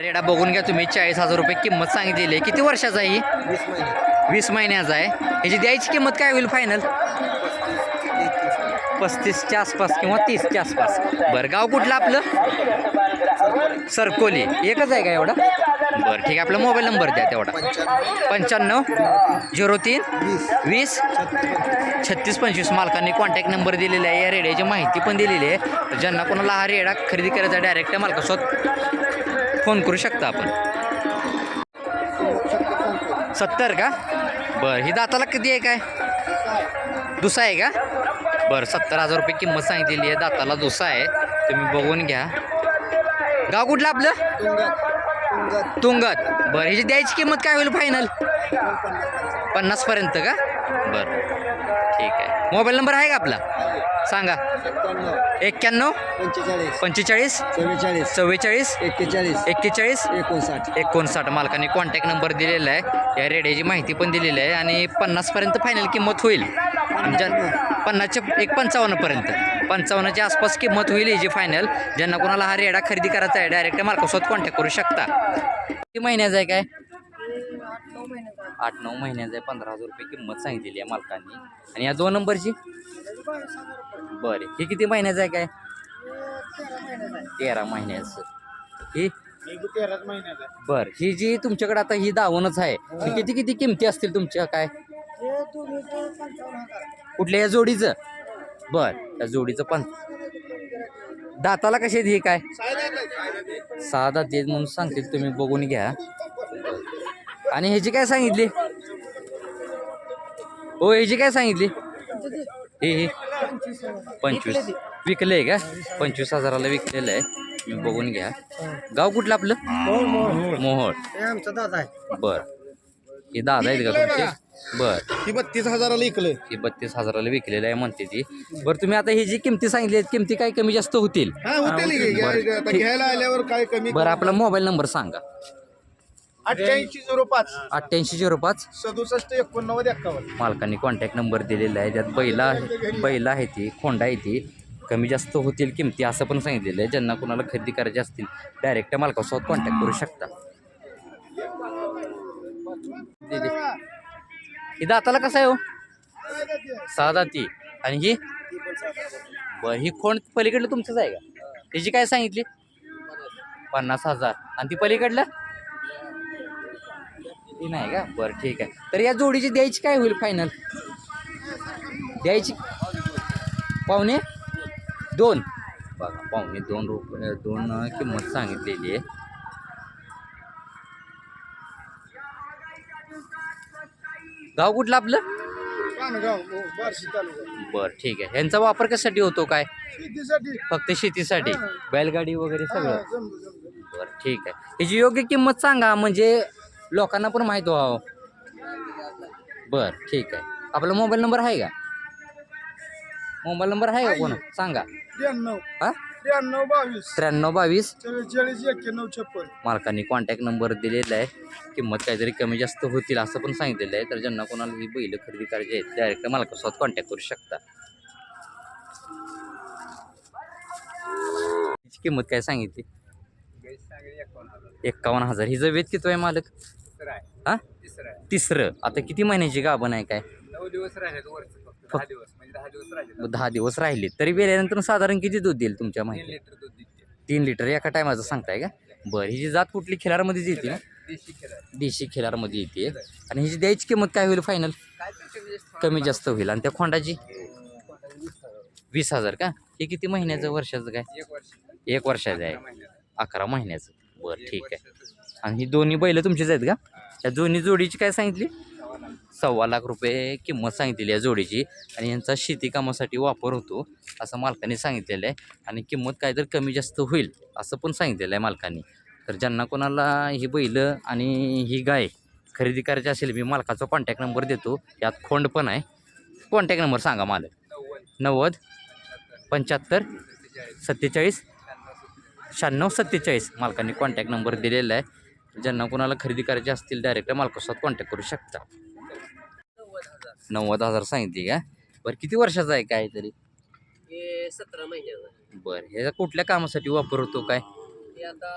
रेडा बघून घ्या तुम्ही चाळीस हजार रुपये किंमत सांगितलेली आहे. किती वर्षाचा आहे ही? वीस महिने. वीस महिन्याचा आहे. याची द्यायची किंमत काय होईल फायनल पस्तीसच्या आसपास किंवा तीसच्या आसपास. बरं गाव कुठलं आपलं? सरकोली. एकच आहे का एवढा? बरं ठीक आहे. आपला मोबाईल नंबर द्या तेवढा. पंच्याण्णव झिरो तीन वीस. छत्तीस पंचवीस. मालकांनी कॉन्टॅक्ट नंबर दिलेला आहे. या रेड्याची माहिती पण दिलेली आहे. ज्यांना कोणाला हा रेडा खरेदी करायचा डायरेक्ट मालकासोबत फोन करू शकता आपण? सत्तर का? बरं ही दाताला किती आहे काय? दुसा आहे का? बरं सत्तर हजार रुपये किंमत सांगितलेली आहे. दाताला दुसा आहे. तुम्ही बघून घ्या. गाव कुठलं आपलं? तुंगत. तुंगत बरं ह्याची द्यायची किंमत काय होईल फायनल पन्नासपर्यंत का? बरं ठीक आहे. मोबाईल नंबर आहे का आपला? सांगा. एक्क्याण्णव? पंचेचाळीस. पंचेचाळीस? चव्वेचाळीस. चव्वेचाळीस? एक्केचाळीस. एक्केचाळीस? एकोणसाठ. एकोणसाठ. मालकाने कॉन्टॅक्ट नंबर दिलेला आहे. या रेड्याची माहिती पण दिलेली आहे आणि पन्नासपर्यंत फायनल किंमत होईल. ज्या पन्नासच्या एक पंचावन्नपर्यंत पंचावन्नच्या आसपास किंमत होईल याची फायनल ज्यांना कोणाला हा रेडा खरेदी करायचा आहे डायरेक्ट मालकासोबत कॉन्टॅक्ट करू शकता. किती महिन्याचा आहे काय? आठ नऊ महिन्याचा आहे. पंधरा हजार रुपये किंमत सांगितलेली आहे मालकांनी. आणि या दोन नंबरची? बरं. हे किती महिन्याचं आहे काय? तेरा महिन्याचं. ही? तेराच महिन्याचा बर. ही जी तुमच्याकडे आता ही दावणच आहे ही किती किती किमती असतील तुमच्या? काय? कुठल्या या जोडीचं? बर. या जोडीचं पण. दाताला कशी आहेत ही काय? सहा दात आहेत म्हणून सांगतील तुम्ही बघून घ्या. आणि ह्याची काय सांगितली? हो ह्याची काय सांगितली? हे हे. पंचवीस. विकलंय का? पंचवीस हजाराला विकलेलं आहे. बघून घ्या. गाव कुठलं आपलं? मोहोळ. आमचा दादा आहे. बर. हे दादा आहेत का तुमचे? बर. ती बत्तीस हजाराला इकलं ही बत्तीस हजाराला विकलेलं आहे म्हणते ती. बरं तुम्ही आता ही जी किमती सांगितली किमती काय कमी जास्त होतील? हा घ्यायला आल्यावर काय कमी बरं आपला मोबाईल नंबर सांगा. अठ्ठ्याऐंशी झिरो पाच. अठ्ठ्याऐंशी झिरो पाच. सदुसष्ट एकोणनव्वद एक्कावन्न. मालकांनी कॉन्टॅक्ट नंबर दिलेला आहे. त्यात बैला आहे बैला आहे ती खोंडा आहे ती. कमी जास्त होतील किमती असं पण सांगितलेलं आहे. ज्यांना कोणाला खरेदी करायची असतील डायरेक्ट मालकासोबत कॉन्टॅक्ट करू शकता. ही दाताला कसं आहे हो? सहा दाती. आणि ही? बरं ही खोंड पलीकडलं तुमचंच आहे का? त्याची काय सांगितली? पन्नास हजार. आणि ती पलीकडलं? ती नाही का? बरं ठीक आहे. तर या जोडीची द्यायची काय होईल फायनल द्यायची? पाहुणे? दोन. बघा पाहुणे दोन रुपये दोन किंमत सांगितलेली आहे. गाव कुठलं आपलं? हो, बरं ठीक आहे. ह्यांचा वापर कशासाठी होतो काय? फक्त शेतीसाठी. बैलगाडी वगैरे सगळं. बरं ठीक आहे. ह्याची योग्य किंमत सांगा म्हणजे लोकांना पण माहीत व्हावं. बरं ठीक आहे. आपला मोबाईल नंबर आहे का? मोबाईल नंबर आहे का कोण? सांगा. त्र्याण्णव हा? त्र्याण्णव बावीस. त्र्याण्णव बावीस? चव्वेचाळीस एक्क्याण्णव छप्पन. मालकांनी कॉन्टॅक्ट नंबर दिलेला आहे. किंमत काहीतरी कमी जास्त होतील असं पण सांगितलेलं आहे. तर ज्यांना कोणाला ही बैल खरेदी करायची आहेत डायरेक्ट मालकासोबत कॉन्टॅक्ट करू शकता. हिची किंमत काय सांगितली? एक्कावन्न हजार. हिचं वेद किती आहे मालक. हा? तिसरं आता किती महिन्याची गाभण आहे काय? नऊ दिवस राहिले वरच फक्त. दहा दिवस म्हणजे दहा दिवस राहिले दहा दिवस राहिले तरी वेल्यानंतर साधारण किती दूध देईल तुमच्या माहिती लिटर दूध देते तीन लिटर. एका टायमाचं सांगताय का? बरं हिची जात कुठली खिलारमध्येच येते ना? देशी खेळ देशी खिलारमध्ये येते. आणि हिची द्यायची किंमत काय होईल फायनल काय कमी जास्त होईल. आणि त्या खोंडाची? वीस हजार. का? हे किती महिन्याचं? वर्षाचं काय? एक वर्ष. एक वर्षाचं आहे. अकरा महिन्याचं. बरं ठीक आहे. आणि ही दोन्ही बैलं तुमचीच आहेत का? या दोन्ही जोडीची काय सांगितली? सव्वा लाख रुपये किंमत सांगितलेली आहे जोडीची. आणि यांचा शेती कामासाठी वापर होतो असं मालकाने सांगितलेलं आहे. आणि किंमत काय तर कमी जास्त होईल असं पण सांगितलेलं आहे मालकाने. तर ज्यांना कोणाला ही बैल आणि ही गाय खरेदी करायची असेल मी मालकाचा कॉन्टॅक्ट नंबर देतो. यात खोंड पण आहे. कॉन्टॅक्ट नंबर सांगा मालक. नव्वद पंच्याहत्तर सत्तेचाळीस शहाण्णव सत्तेचाळीस मालकाने कॉन्टॅक्ट नंबर दिलेला आहे. ज्यांना कोणाला खरेदी करायची असतील डायरेक्ट मालकासोबत कॉन्टॅक्ट करू शकता. नव्वद हजार सांगितली का? बरं किती वर्षाचा आहे काय तरी? हे सतरा महिन्याचं बरं ह्याचा कुठल्या कामासाठी वापर होतो काय? हे आता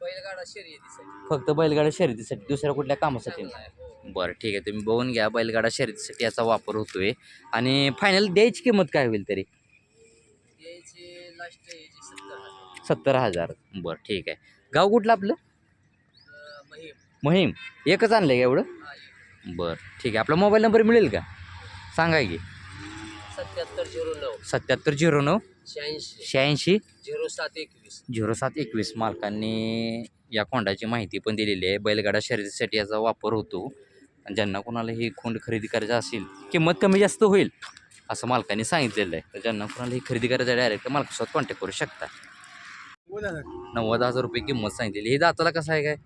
बैलगाडा शर्यतीसाठी. फक्त बैलगाडा शर्यतीसाठी दुसऱ्या कुठल्या कामासाठी? नाही बरं ठीक आहे. तुम्ही बघून घ्या बैलगाडा शर्यतीसाठी याचा वापर होतोय. आणि फायनल द्यायची किंमत काय होईल तरी? सत्तर हजार. बरं ठीक आहे. गाव कुठलं आपलं? महिम. एकच आणलं का एवढं. बरं ठीक आहे. आपला मोबाईल नंबर मिळेल का? सांगा की. सत्याहत्तर झिरो नऊ. सत्याहत्तर झिरो नऊ. शहाऐंशी. शहाऐंशी. झिरो सात एकवीस. झिरो सात एकवीस. मालकांनी या खोंडाची माहिती पण दिलेली आहे. बैलगाडा शर्यतीसाठी याचा वापर होतो. आणि ज्यांना कोणाला ही खोंड खरेदी करायची असेल किंमत कमी जास्त होईल असं मालकांनी सांगितलेलं आहे. तर ज्यांना कोणाला ही खरेदी करायचं डायरेक्ट मालकासोबत कॉन्टॅक्ट करू शकता. नव्वद हजार रुपये किंमत सांगितलेली. ही दाताला कसं आहे काय?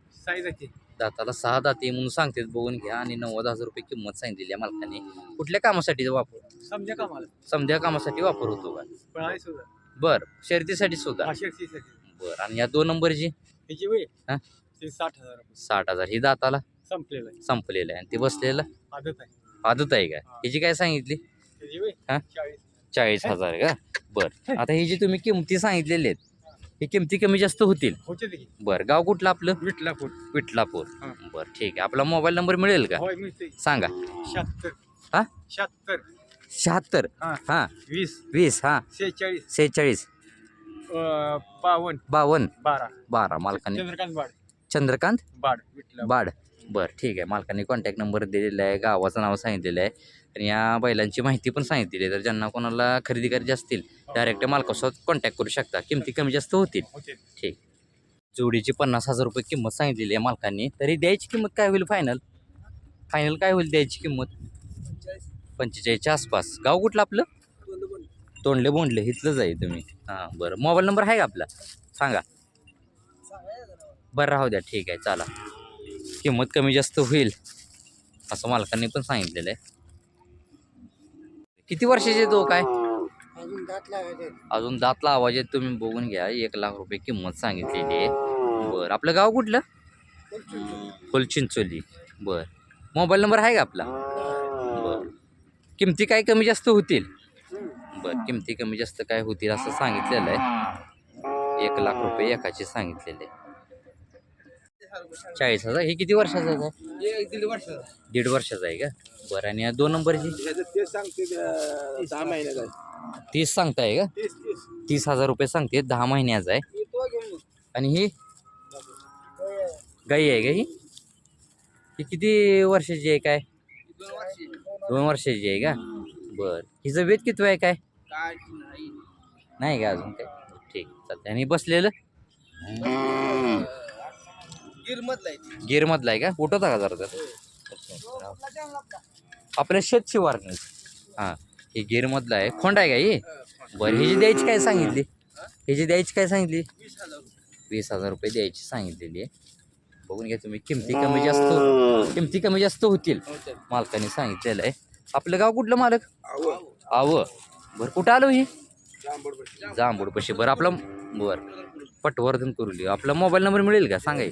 दाताला सहा दाते म्हणून सांगतात बघून घ्या. आणि नव्वद हजार रुपये किंमत सांगितलेली आहे मालकांनी. कुठल्या कामासाठी वापर? समजा कामासाठी वापर होतो का? बरं शर्यतीसाठी सुद्धा. बरं आणि या दोन नंबरची साठ हजार. साठ हजार. ही दाताला? संपलेलं आहे. संपलेलं आहे. आणि ते बसलेलं? आदत आहे. आदत आहे का? ह्याची काय सांगितली? हा? चाळीस. हजार का? बरं. आता ही जी तुम्ही किमती सांगितलेली आहेत ही किमती कमी जास्त होतील? होते ते. की बरं गाव कुठलं आपलं? विठला फूट विठलापूर हा. बरं ठीक आहे. आपला मोबाईल नंबर मिळेल का? होय सांगा. शहात्तर. हा? शहात्तर. शहात्तर? हा. हां. वीस. वीस हां. सेहेचाळीस. सेहेचाळीस. अं, बावन्न. बावन्न. बारा. बारा मालकाने. चंद्रकांत बाड. चंद्रकांत बाड विठला बाड. बरं ठीक आहे. मालकाने कॉन्टॅक्ट नंबर दिलेला आहे गावाचं नाव सांगितलेलं आहे. आणि या बैलांची माहिती पण सांगितलेली आहे. तर ज्यांना कोणाला खरेदी करायची असतील डायरेक्ट मालकासोबत कॉन्टॅक्ट करू शकता. किमती कमी जास्त होतील. होते ठीक. जोडीची पन्नास हजार रुपये किंमत सांगितलेली आहे मालकांनी. तरी द्यायची किंमत काय होईल फायनल फायनल काय होईल द्यायची किंमत? पंचेचाळीसच्या आसपास. गाव कुठलं आपलं? तोंडले बोंडले इथलंच आहे तुम्ही. हां बरं. मोबाईल नंबर आहे का आपला? सांगा. बरं राहू द्या. ठीक आहे चला. किंमत कमी जास्त होईल असं मालकांनी पण सांगितलेलं आहे. किती वर्षाचे तो काय? अजून दात लागायचे अजून दातला आवाज आहे तुम्ही बघून घ्या. एक लाख रुपये किंमत सांगितलेली आहे. बरं आपलं गाव कुठलं? फुलचिंचोली बरं. मोबाईल नंबर आहे का आपला? बरं. किमती काय कमी जास्त होतील? बरं किमती कमी जास्त काय होतील असं सांगितलेलं आहे. एक लाख रुपये एकाचे सांगितलेले आहे. चाळीस हजार हे किती वर्षाचं आहे? दीड वर्ष दीड वर्षाचं आहे का? बरं आणि या दोन नंबरची? ते सांगते दहा महिन्याचा तीस सांगताय का? तीस हजार रुपये सांगते दहा महिन्याचा आहे. तो घेऊन आणि ही? गाई आहे का ही? ही किती वर्षाची आहे काय? दोन वर्षी. दोन वर्षाची आहे का? बर. हिचं वेद किती आहे काय? काय नाही. नाही का अजून काय ठीक चालतंय. आणि बसलेलं? गिरमधला आहे. का? उठवता का जरा तर आपल्या शेत शिवारणी हां हे गिरमधला आहे. खोंड आहे का ही? बरं ही जी द्यायची काय सांगितली? ही? जी द्यायची काय सांगितली? वीस हजार वीस हजार रुपये द्यायची सांगितलेली आहे. बघून घ्या तुम्ही किमती कमी जास्त किमती कमी जास्त होतील. मालकाने सांगितलेलं आहे. आपलं गाव कुठलं मालक? आव बरं कुठं आलो ही? जांभूड पशी बरं आपला बरं. पटवर्धन करू लिहू. आपला मोबाईल नंबर मिळेल का? सांगाय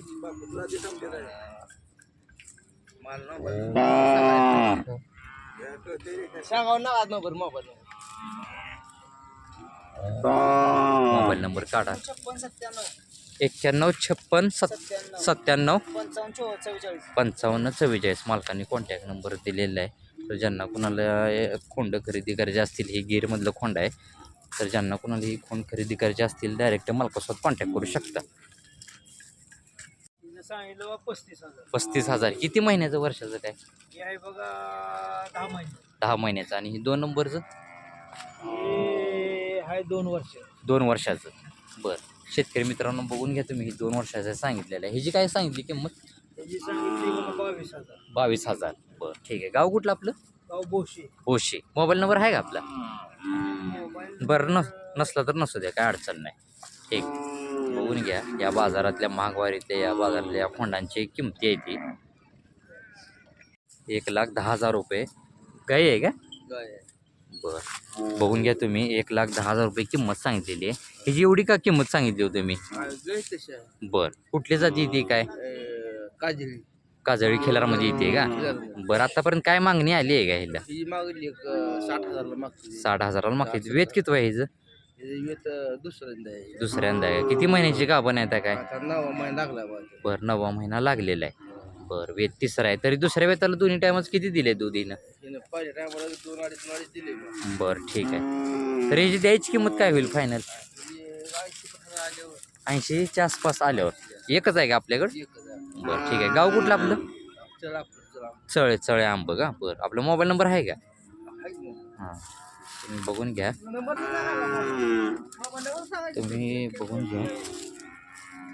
मोबाईल नंबर काढा. एक्क्याण्णव छप्पन सत् सत्त्याण्णव पंचावन्न चव्वेचाळीस. मालकांनी कॉन्टॅक्ट नंबर दिलेला आहे. तर ज्यांना कुणाला खोंड खरेदी करायचे असतील हे गिरमधलं खोंड आहे. तर ज्यांना कुणाला ही खोंड खरेदी करायची असतील डायरेक्ट मालकासोबत कॉन्टॅक्ट करू शकता. पस्तीस हजार. किती महिन्याचं वर्षाचं काय? हे दहा महिने. दहा महिन्याचं. आणि हे दोन नंबरचं? हे दोन वर्ष. दोन वर्षाचं. बरं. शेतकरी मित्रांनो बघून घ्या तुम्ही ही दोन वर्षाचं सांगितलेलं. आहे ह्याची काय सांगितली किंमत? बावीस हजार. बावीस हजार. बरं ठीक आहे. गाव कुठलं आपलं? गाव बोशी. ओशी मोबाईल नंबर आहे का आपला? बरं नस नसला तर नसू द्या काय अडचण नाही. ठीक. बघून घ्या या बाजारातल्या महागवारीतल्या या बाजारातल्या खोंडांची किमती आहे ती. एक लाख दहा हजार रुपये. गाई आहे का? बरं. बघून घ्या तुम्ही एक लाख दहा हजार रुपये किंमत सांगितलेली आहे. ह्याची एवढी का किंमत सांगितली होती मी बरं. कुठली जाती येते काय? काजली काजळी खेलारमध्ये येते का? बरं आतापर्यंत काय मागणी आली आहे का ह्याला? ही मागली एक साठ हजारला साठ हजाराला मागते. वेद किती आहे ह्याचं? येत दुसऱ्यांदा आहे. दुसऱ्यांदा आहे. किती महिन्याची गाभण आहे त्या काय? आता नवा महिना लागला माझा बरं नववा महिना लागलेला आहे. बरं वेत तिसरा आहे. तरी दुसऱ्या वेताला दोन्ही टायमच किती दिले दुधीनं हिनं? पहिल्या टायमाला दोन अडीच अडीच दिले मी बरं ठीक आहे. तर याची द्यायची किंमत काय होईल फायनल ऐंशी आल्यावर. ऐंशीच्या आसपास आल्यावर. एकच आहे का आपल्याकडं? बरं, ठीक आहे. गाव कुठलं आपलं? चल चला आंब का? बरं. आपला मोबाईल नंबर आहे का? की? हाँ. तुम्ही बघून घ्या. तुम्ही बघून घ्या.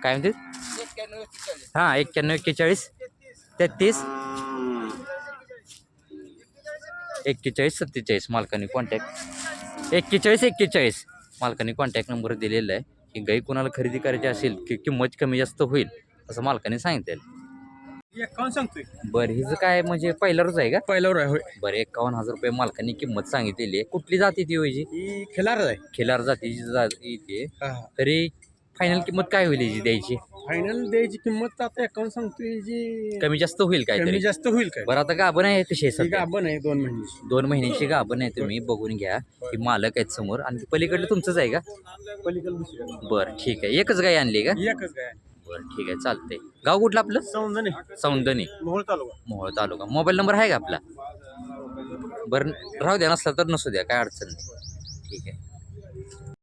काय एक्केचाळीस. हाँ, एक्क्याण्णव एक्केचाळीस. तेहतीस. एक्केचाळीस, सत्तेचाळीस. मालकाने कॉन्टॅक्ट एक्केचाळीस एक्केचाळीस. मालकाने कॉन्टॅक्ट नंबर दिलेला आहे. की गाई कोणाला खरेदी करायची की किंमत कमी जास्त होईल असं मालकाने सांगितलेलं. एकावन्न सांगतोय. बरं हिचं काय म्हणजे पहिल्यावरच आहे का? पहिल्यावर आहे होय. बरं एकावन्न हजार रुपये मालकाने किंमत सांगितलेली आहे. कुठली जाती ती होईची ही खिलारच आहे. खिलार जातीची जाती ती तरी फायनल किंमत काय होईल हिची द्यायची? फायनल द्यायची किंमत आता एकावन्न सांगतोय जी कमी जास्त होईल कमी काहीतरी जास्त होईल काय? बरं आता गाभण आहे कशी आहे सध्या. गाभण आहे दोन महिन्याची. दोन महिन्याची गाभण आहे तुम्ही बघून घ्या. की मालक आहेत समोर. आणि पलीकडलं तुमचंच आहे का? पलीकडे दुसरी बरं ठीक आहे. एकच गाय आणली का? एकच काय बरं ठीक आहे चालतंय. गाव कुठलं आपलं? सौंदने. सौंदनी. मोहोळ तालुका. मोहोळ तालुका. मोबाईल नंबर आहे का आपला? बरं राहू द्या नसला तर नसू द्या काय अडचण नाही. ठीक आहे.